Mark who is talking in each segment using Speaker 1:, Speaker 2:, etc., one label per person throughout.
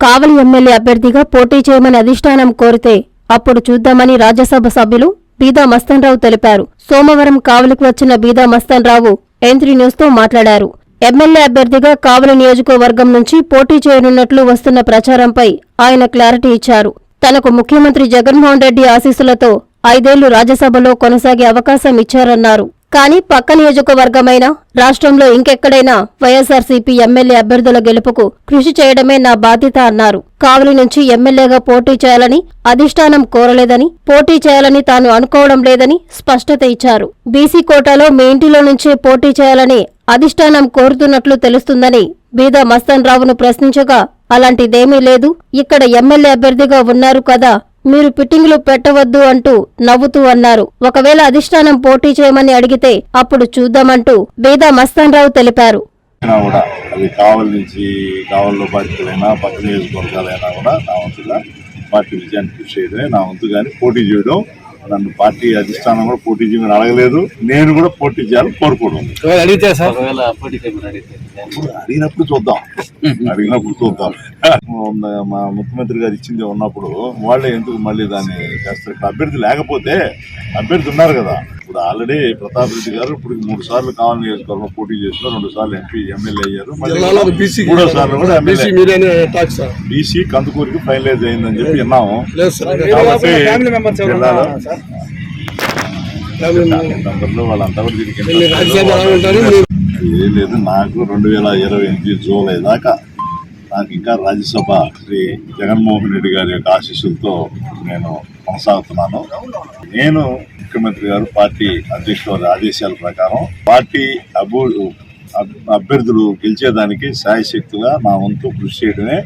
Speaker 1: కావలి MLA అభ్యర్థిగా పోటీ చేయమని అధిష్టానం కోరితే అప్పుడు చూద్దామని రాజ్యసభ సభ్యులు బీదా మస్తన్రావు తెలిపారు. సోమవారం కావలికి వచ్చిన బీదా మస్తన్రావు ఎంత్రీ న్యూస్తో మాట్లాడారు. ఎమ్మెల్యే అభ్యర్థిగా కావలి నియోజకవర్గం నుంచి పోటీ చేయనున్నట్లు వస్తున్న ప్రచారంపై ఆయన క్లారిటీ ఇచ్చారు. తనకు ముఖ్యమంత్రి జగన్మోహన్ రెడ్డి ఆశీస్సులతో ఐదేళ్ళు రాజ్యసభలో కొనసాగే అవకాశం ఇచ్చారన్నారు. కానీ పక్క నియోజకవర్గమైన రాష్ట్రంలో ఇంకెక్కడైనా వైఎస్ఆర్సీపీ ఎమ్మెల్యే అభ్యర్థుల గెలుపుకు కృషి చేయడమే నా బాధ్యత అన్నారు. కావలి నుంచి ఎమ్మెల్యేగా పోటీ చేయాలని అధిష్టానం కోరలేదని పోటీ చేయాలని తాను అనుకోవడం లేదని స్పష్టత ఇచ్చారు. బీసీ కోటాలో మీ ఇంటిలో నుంచే పోటీ చేయాలని అధిష్టానం కోరుతున్నట్లు తెలుస్తుందని బీదా మస్తన్ రావును ప్రశ్నించగా అలాంటిదేమీ లేదు ఇక్కడ ఎమ్మెల్యే అభ్యర్థిగా ఉన్నారు కదా మీరు పిట్టింగులు పెట్టవద్దు అంటూ నవ్వుతూ అన్నారు. ఒకవేళ అధిష్టానం పోటీ చేయమని అడిగితే అప్పుడు చూద్దామంటూ బేదా మస్తాన్ రావు తెలిపారు
Speaker 2: కూడా అది కావలి నుంచి కావలిలో పక్క నియోజకవర్గాలైనా కూడా నా వంతుగా పార్టీ విజయాన్ని కృషి చేయడమే నా వంతు కానీ పోటీ చేయడం నన్ను పార్టీ అధిష్టానం కూడా పోటీ చేయమని అడగలేదు. నేను కూడా పోటీ చేయాలని కోరుకోవడం.
Speaker 3: అడిగితే సార్?
Speaker 2: అడిగినప్పుడు చూద్దాం. అడిగినప్పుడు చూద్దాం. మా ముఖ్యమంత్రి గారు ఇచ్చింది ఉన్నప్పుడు వాళ్ళే ఎందుకు మళ్ళీ దాన్ని చేస్తారు అభ్యర్థి లేకపోతే అభ్యర్థి ఉన్నారు కదా. ఇప్పుడు ఆల్రెడీ ప్రతాప్ రెడ్డి గారు ఇప్పుడు మూడు సార్లు కావాలి నియోజకవర్గం పోటీ చేసిన రెండు సార్లు ఎంపీ ఎమ్మెల్యే అయ్యారు.
Speaker 3: జిల్లాలో
Speaker 2: మళ్ళీ
Speaker 3: బీసీ
Speaker 2: మూడో సార్లు కూడా
Speaker 3: బీసీ
Speaker 2: ఎమ్మెల్యే
Speaker 3: మీడియానే టాక్ సార్.
Speaker 2: బీసీ కందుకూరికి ఫైనలైజ్ అయిందని చెప్పి విన్నాము.
Speaker 3: లేదు సార్.
Speaker 2: కాబట్టి
Speaker 3: ఫ్యామిలీ మెంబర్స్
Speaker 2: జిల్లాలో
Speaker 3: ఫ్యామిలీ
Speaker 2: నంబర్లో వాళ్ళంతా కూడా దీనికి
Speaker 3: మీరు రాజ్యసభ ఎలా ఉంటారు. మీరు
Speaker 2: ఏం లేదు. నాకు రెండు వేల ఇరవై ఎనిమిది జూలై దాకా నాకు ఇంకా రాజ్యసభ శ్రీ జగన్మోహన్ రెడ్డి గారి యొక్క ఆశీస్సులతో నేను కొనసాగుతున్నాను. నేను ముఖ్యమంత్రి గారు పార్టీ అధ్యక్షుల ఆదేశాల ప్రకారం పార్టీ అభూ అభ్యర్థులు గెలిచేదానికి సాయశక్తిగా నా వంతు కృషి చేయడమే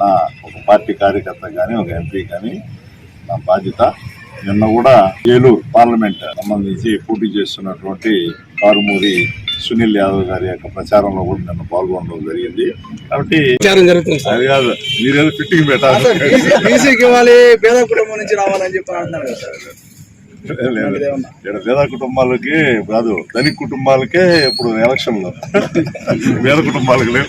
Speaker 2: నా ఒక పార్టీ కార్యకర్త కానీ ఒక ఎంపీ కానీ నా బాధ్యత. నిన్న కూడా ఏలూరు పార్లమెంట్ సంబంధించి పోటీ చేస్తున్నటువంటి కారుమూరి సునీల్ యాదవ్ గారి యొక్క ప్రచారంలో కూడా నిన్న పాల్గొనడం జరిగింది. కాబట్టి అది కాదు మీరేదో ఫిట్టింగ్ పెట్టాలి.
Speaker 4: పేద కుటుంబం నుంచి రావాలని చెప్పి అంటున్నారు కదా సార్.
Speaker 2: లేదు. ఇక్కడ పేద కుటుంబాలకి కాదు ధనిక కుటుంబాలకే ఇప్పుడు ఎలక్షన్లో పేద కుటుంబాలకు లేవు